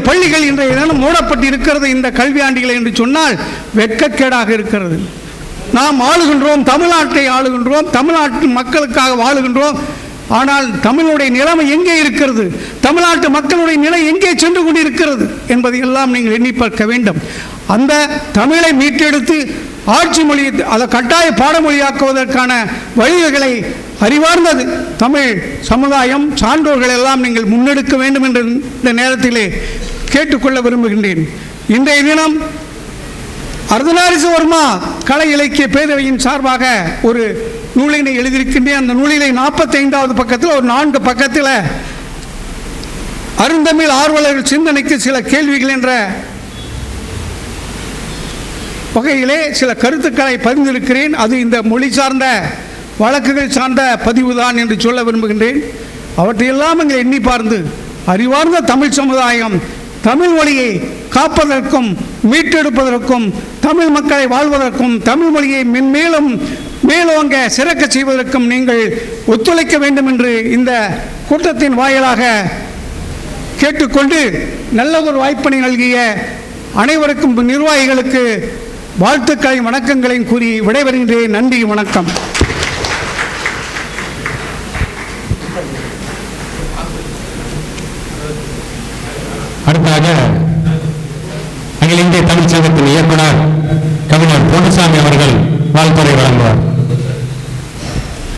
பள்ளிகள் இன்றைய தினம் மூடப்பட்டு இருக்கிறது இந்த கல்வியாண்டிகள் என்று சொன்னால் வெட்கக்கேடாக இருக்கிறது. நாம் ஆளுகின்றோம் தமிழ்நாட்டை ஆளுகின்றோம் தமிழ்நாட்டு மக்களுக்காக வாழுகின்றோம். ஆனால் தமிழுடைய நிலைமை எங்கே இருக்கிறது? தமிழ்நாட்டு மக்களுடைய நிலை எங்கே சென்று கொண்டிருக்கிறது என்பதை எல்லாம் நீங்கள் எண்ணி பார்க்க வேண்டும். அந்த தமிழை மீட்டெடுத்து ஆட்சி மொழி அதை கட்டாய பாடமொழியாக்குவதற்கான வழிகளை அறிவார்ந்தது தமிழ் சமுதாயம் சான்றோர்கள் எல்லாம் நீங்கள் முன்னெடுக்க வேண்டும் என்று இந்த நேரத்திலே கேட்டுக்கொள்ள விரும்புகின்றேன். இன்றைய தினம் அர்தனாரிசவர்மா கலை இலக்கிய பேரவையின் சார்பாக ஒரு நூலினை எழுதியிருக்கின்றேன். அந்த நூலிலே நாற்பத்தைந்தாவது பக்கத்தில் ஒரு நான்கு பக்கத்தில் அருந்தமிழ் ஆர்வலர்கள் சிந்தனைக்கு சில கேள்விகள் என்ற வகையிலே சில கருத்துக்களை பதிந்திருக்கிறேன் அது இந்த மொழி சார்ந்த வழக்குகள் சார்ந்த பதிவு தான் என்று சொல்ல விரும்புகின்றேன். அவற்றையெல்லாம் இங்கே எண்ணி பார்ந்து அறிவார்ந்த தமிழ் சமுதாயம் தமிழ் மொழியை காப்பதற்கும் மீட்டெடுப்பதற்கும் தமிழ் மக்களை வாழ்வதற்கும் தமிழ் மொழியை மென்மேலும் மேலோங்க சிறக்க செய்வதற்கும் நீங்கள் ஒத்துழைக்க வேண்டும் என்று இந்த கூட்டத்தின் வாயிலாக கேட்டுக்கொண்டு நல்ல ஒரு வாய்ப்பினை நல்கிய அனைவருக்கும் நிர்வாகிகளுக்கு வாழ்த்துக்களையும் வணக்கங்களையும் கூறி விடைபெறுகின்றேன். நன்றி வணக்கம். அடுத்ததாக அகில இந்திய தமிழ்ச்சங்கத்தின் இயக்குனர் கவிஞர் பொன்னுசாமி அவர்கள் வாழ்த்துறை வழங்குவார்